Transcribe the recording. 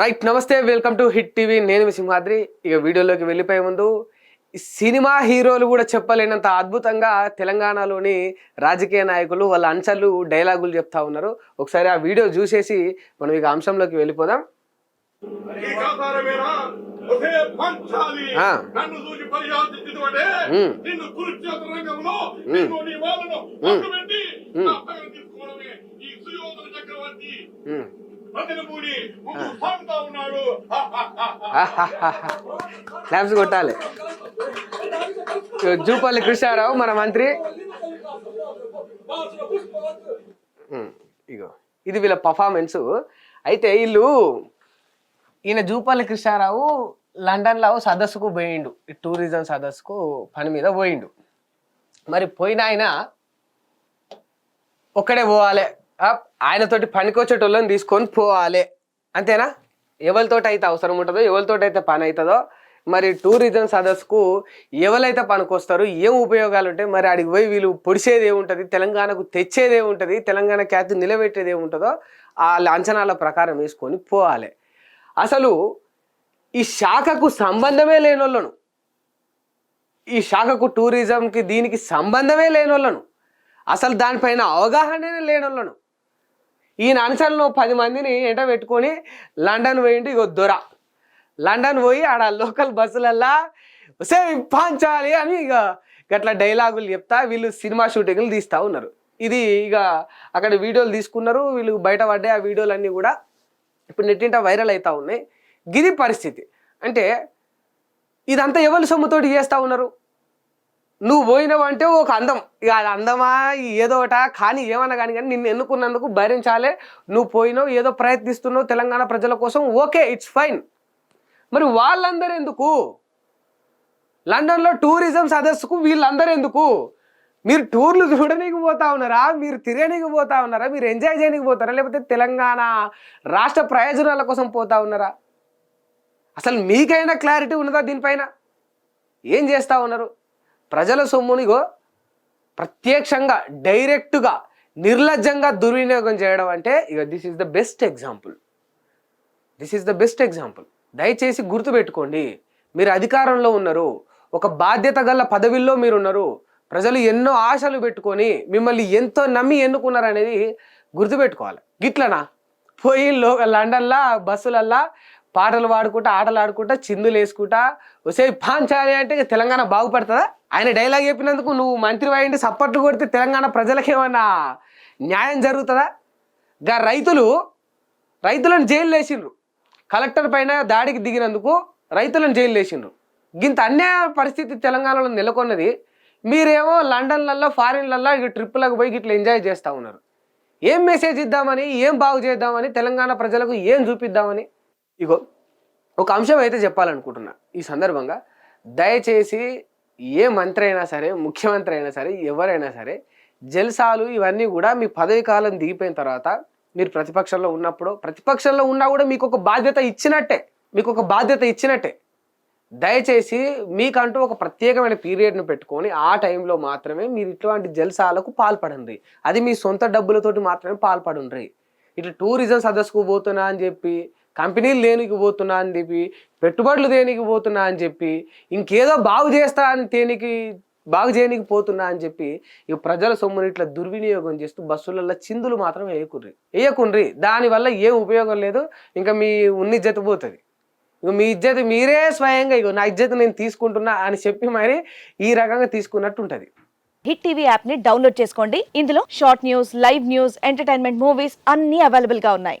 Right నమస్తే welcome to hit TV నేను సింహాద్రి. ఇక వీడియోలోకి వెళ్ళిపోయే ముందు సినిమా హీరోలు కూడా చెప్పలేనంత అద్భుతంగా తెలంగాణలోని రాజకీయ నాయకులు వాళ్ళ అంశాలు డైలాగులు చెప్తా ఉన్నారు. ఒకసారి ఆ వీడియో చూసేసి మనం ఇక అంశంలోకి వెళ్ళిపోదాం. చక్రవర్తి క్లాప్స్ కొట్టాలి. జూపల్లి కృష్ణారావు మన మంత్రి. ఇగో ఇది వీళ్ళ పర్ఫార్మెన్స్. అయితే వీళ్ళు ఈయన జూపల్లి కృష్ణారావు లండన్లో సదస్సుకు పోయిండు. ఈ టూరిజం సదస్సుకు పని మీద పోయిండు. మరి పోయిన ఆయన ఒక్కడే పోవాలి. ఆ, ఆయనతోటి పనికొచ్చేటోళ్ళని తీసుకొని పోవాలి. అంతేనా? ఎవరితోటి అయితే అవసరం ఉంటుందో ఎవరితోటి అయితే పని అవుతుందో మరి టూరిజం సదస్సుకు ఎవరైతే పనికొస్తారో ఏం ఉపయోగాలు ఉంటాయి మరి ఆడికి పోయి వీళ్ళు పొడిచేది ఏముంటుంది? తెలంగాణకు తెచ్చేది ఏముంటుంది? తెలంగాణ ఖ్యాతి నిలబెట్టేది ఏముంటుందో వాళ్ళ అంచనాల ప్రకారం వేసుకొని పోవాలి. అసలు ఈ శాఖకు సంబంధమే లేని వాళ్ళను ఈ శాఖకు టూరిజంకి దీనికి సంబంధమే లేని వాళ్ళను అసలు దానిపైన అవగాహననే లేని వాళ్ళను ఈయన అనుసరణలో పది మందిని ఎంట పెట్టుకొని లండన్ పోయిండు ఇగో దొర. లండన్ పోయి ఆడ లోకల్ బస్సులల్లా సే పాంచాలి అని ఇక గట్ల డైలాగులు చెప్తా వీళ్ళు సినిమా షూటింగ్లు తీస్తూ ఉన్నారు. ఇది ఇక అక్కడ వీడియోలు తీసుకున్నారు వీళ్ళు బయట పడ్డాయి ఆ వీడియోలు అన్నీ కూడా. ఇప్పుడు నెట్టింట వైరల్ అవుతూ ఉన్నాయి. గిది పరిస్థితి. అంటే ఇదంతా ఎవరి సొమ్ముతోటి చేస్తూ ఉన్నారు? నువ్వు పోయినావు అంటే ఒక అందం. ఇక అది అందమా? ఏదో ఒకట కానీ ఏమన్నా కానీ కానీ నిన్ను ఎన్నుకున్నందుకు భరించాలే. నువ్వు పోయినావు ఏదో ప్రయత్నిస్తున్నావు తెలంగాణ ప్రజల కోసం. Okay it's fine. మరి వాళ్ళందరూ ఎందుకు లండన్లో టూరిజం సదస్సుకు వీళ్ళందరూ ఎందుకు మీరు టూర్లు చూడనీకి పోతా ఉన్నారా? మీరు తిరగనీకి పోతా ఉన్నారా? మీరు ఎంజాయ్ చేయనీకి పోతారా? లేకపోతే తెలంగాణ రాష్ట్ర ప్రయోజనాల కోసం పోతా ఉన్నారా? అసలు మీకైనా క్లారిటీ ఉన్నదా దీనిపైన? ఏం చేస్తూ ఉన్నారు? ప్రజల సొమ్మునిగో ప్రత్యక్షంగా డైరెక్ట్గా నిర్లజ్జంగా దుర్వినియోగం చేయడం అంటే ఇక this is the best example this is the best example దయచేసి గుర్తుపెట్టుకోండి. మీరు అధికారంలో ఉన్నారు. ఒక బాధ్యత గల పదవిల్లో మీరు ఉన్నారు ప్రజలు ఎన్నో ఆశలు పెట్టుకొని మిమ్మల్ని ఎంతో నమ్మి ఎన్నుకున్నారు అనేది గుర్తుపెట్టుకోవాలి. గిట్లనా? పోయి లో లండన్లా బస్సులల్లా పాటలు పాడుకుంటా ఆటలు ఆడుకుంటా చిందులు వేసుకుంటా వసే పాంచాలి అంటే ఇక తెలంగాణ బాగుపడుతుందా? ఆయన డైలాగ్ చెప్పినందుకు నువ్వు మంత్రి అయ్యిండి సప్పట్లు కొడితే తెలంగాణ ప్రజలకేమన్నా న్యాయం జరుగుతుందా? గా రైతులు రైతులను జైలు వేసిండ్రు కలెక్టర్ పైన దాడికి దిగినందుకు రైతులను జైలు వేసిండ్రు గింత అన్యాయ పరిస్థితి తెలంగాణలో నెలకొన్నది. మీరేమో లండన్లలో ఫారిన్లలో ఇక ట్రిప్పులకు పోయి ఇట్లా ఎంజాయ్ చేస్తూ ఉన్నారు. ఏం మెసేజ్ ఇద్దామని ఏం బాగు చేద్దామని తెలంగాణ ప్రజలకు ఏం చూపిద్దామని? ఇగో ఒక అంశం అయితే చెప్పాలనుకుంటున్నా. ఈ సందర్భంగా దయచేసి ఏ మంత్రి అయినా సరే ముఖ్యమంత్రి అయినా సరే ఎవరైనా సరే జల్సాలు ఇవన్నీ కూడా మీ పదవి కాలం దిగిపోయిన తర్వాత మీరు ప్రతిపక్షంలో ఉన్నప్పుడు ప్రతిపక్షంలో ఉన్నా కూడా మీకు ఒక బాధ్యత ఇచ్చినట్టే మీకు ఒక బాధ్యత ఇచ్చినట్టే. దయచేసి మీకంటూ ఒక ప్రత్యేకమైన పీరియడ్ను పెట్టుకొని ఆ టైంలో మాత్రమే మీరు ఇటువంటి జల్సాలకు పాల్పడండి. అది మీ సొంత డబ్బులతోటి మాత్రమే పాల్పడండి ఇట్లా టూరిజం సదస్సుకు పోతున్నా అని చెప్పి కంపెనీలు దేనికి పోతున్నా అని చెప్పి పెట్టుబడులు దేనికి పోతున్నా అని చెప్పి ఇంకేదో బాగు చేస్తా అని దేనికి బాగు చేయనికి పోతున్నా అని చెప్పి ఈ ప్రజల సొమ్ముని ఇట్లా దుర్వినియోగం చేస్తూ బస్సులలో చిందులు మాత్రం వేయకుండ్రి వేయకుండ్రి దానివల్ల ఏం ఉపయోగం లేదు. ఇంకా మీ ఉన్ని జత పోతుంది. ఇక మీ ఇజ్జత మీరే స్వయంగా ఇగో నా ఇజ్జత నేను తీసుకుంటున్నా అని చెప్పి మరి ఈ రకంగా తీసుకున్నట్టు ఉంటుంది. హిట్ టీవీ యాప్ని డౌన్లోడ్ చేసుకోండి. ఇందులో short news live news entertainment movies అన్ని అవైలబుల్గా ఉన్నాయి.